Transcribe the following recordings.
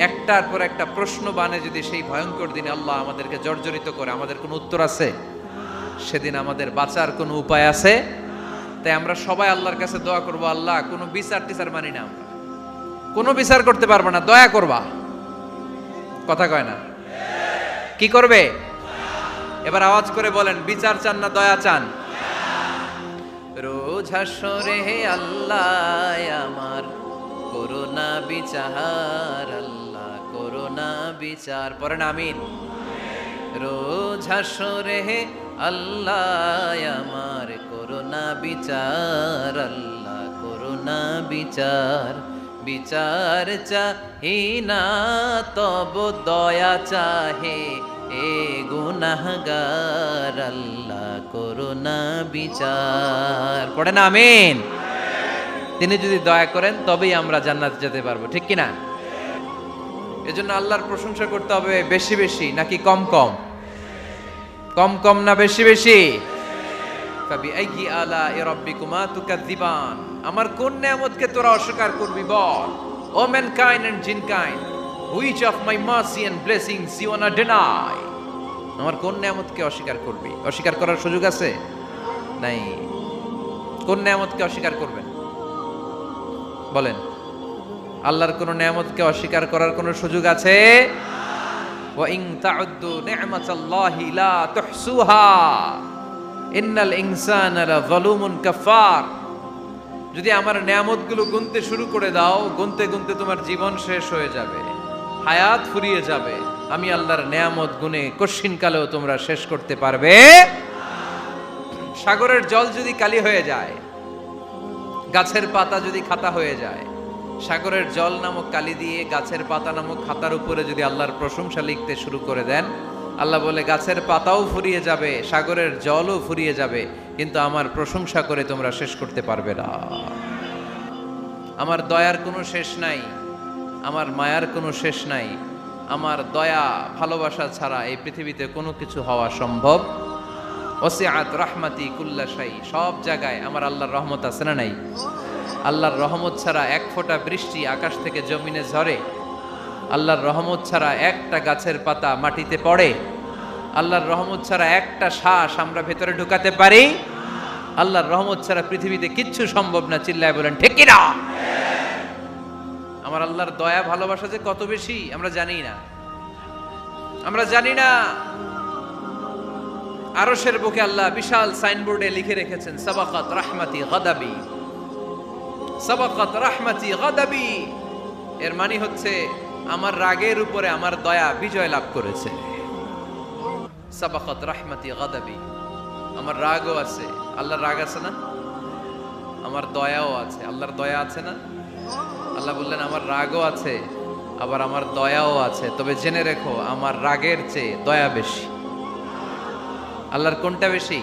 একটার পর একটা প্রশ্ন বানে যদি সেই ভয়ঙ্কর দিনে আল্লাহ আমাদেরকে জর্জরিত করে, আমাদের কোনো উত্তর আছে? সেদিন আমাদের বাঁচার কোনো উপায় আছে? তাই আমরা সবাই আল্লাহর কাছে দোয়া করব, আল্লাহ, কোনো বিচার টিচার মানি না আমরা। কোনো বিচার করতে পারব না, দয়া করবা। কথা কয় না? কি করবে? এবার আওয়াজ করে বলেন, বিচার চান না, দয়া চান? রোজ হে আল্লাহ, আমার করোনা বিচার, আল্লাহ। করোনা বিচার পড়েন, আমিন। রোজ হে আল্লাহ, আমার করোনা বিচার, আল্লাহ করোনা বিচার। বিচার চাহি না, তব দয়া চাহে এ গুনাহগার, আল্লাহ করোনা বিচার। পড়ে না আমিন। তিনি যদি দয়া করেন, তবেই আমরা জান্নাত যেতে পারব, ঠিক কি না এজন্য আল্লাহর প্রশংসা করতে হবে বেশি বেশি, নাকি কম কম? কম কম না বেশি বেশি? আমার কোন নিয়ামতকে তোরা অস্বীকার করবি বল? O mankind and jinn kind which of my mercy and blessings you wanna deny আমার কোন নিয়ামতকে অস্বীকার করবি? অস্বীকার করার সুযোগ আছে? নাই। কোন নিয়ামতকে অস্বীকার করবেন? বলেন। আল্লাহর কোন নিয়ামতকে অস্বীকার করার কোনো সুযোগ আছে? যদি আমার নিয়ামতগুলো গুনতে শুরু করে দাও, গুনতে গুনতে তোমার জীবন শেষ হয়ে যাবে, হায়াত ফুরিয়ে যাবে। আমি আল্লাহর নেয়ামত গুনে কশ্চিনকালেও তোমরা শেষ করতে পারবে। সাগরের জল যদি কালি হয়ে যায়, গাছের পাতা যদি খাতা হয়ে যায় সাগরের জল নামক কালি দিয়ে গাছের পাতা নামক খাতার উপরে যদি আল্লাহর প্রশংসা লিখতে শুরু করে দেন, আল্লাহ বলে, গাছের পাতাও ফুরিয়ে যাবে, সাগরের জলও ফুরিয়ে যাবে, কিন্তু আমার প্রশংসা করে তোমরা শেষ করতে পারবে না। আমার দয়ার কোনো শেষ নাই, আমার মায়ার কোনো শেষ নাই, আমার দয়া, ভালোবাসা ছাড়া এই পৃথিবীতে কোনো কিছু হওয়া সম্ভব। ওসিআত রাহমাতি কুল্লাশাই সব জায়গায় আমার আল্লাহর রহমত আছে না নাই? আল্লাহর রহমত ছাড়া এক ফোঁটা বৃষ্টি আকাশ থেকে জমিনে ঝরে। আল্লাহর রহমত ছাড়া একটা গাছের পাতা মাটিতে পড়ে। আল্লাহর রহমত ছাড়া একটা শ্বাস আমরা ভেতরে ঢুকাতে পারি। আল্লাহর রহমত ছাড়া পৃথিবীতে কিচ্ছু সম্ভব না, চিল্লায় বলেন, ঠিক আমার আল্লাহর দয়া, ভালোবাসা যে কত বেশি, আমরা জানি না। আমরা জানি না। আরশের বুকে আল্লাহ বিশাল সাইনবোর্ডে লিখে রেখেছেন, সাবাকাত রাহমাতি গাদাবি। সাবাকাত রাহমাতি গাদাবি। এর মানে হচ্ছে, আমার রাগের উপরে আমার দয়া বিজয় লাভ করেছে। সাবাকাত রাহমাতি গাদাবি। আমার রাগও আছে। আল্লাহর রাগ আছে না? আমার দয়াও আছে। আল্লাহর দয়া আছে না? আল্লাহ বললেন, আমার রাগও আছে, আবার আমার দয়াও আছে। তবে জেনে রেখো, আমার রাগের চেয়ে দয়া বেশি। আল্লাহর কোনটা বেশি?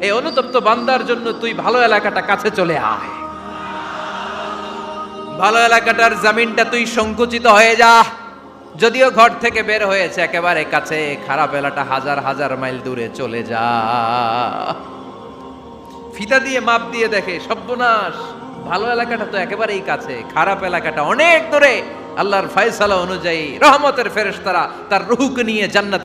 এই অনুতপ্ত বান্দার জন্য তুই ভালো এলাকাটা কাছে চলে আয়। ভালো এলাকাটার জামিনটা তুই সংকুচিত হয়ে যা। যদিও ঘর থেকে বের হয়েছে, একেবারে কাছে। খারাপ এলাকা হাজার হাজার মাইল দূরে চলে যা। ফিতা দিয়ে মাপ দিয়ে দেখে, সর্বনাশ। ভালো এলাকাটা তো একেবারেই কাছে। খারাপ এলাকাটা অনেক দূরে। আল্লাহর ফয়সালা অনুযায়ী রহমতের ফেরেশতারা তার রুহুকে নিয়ে জান্নাত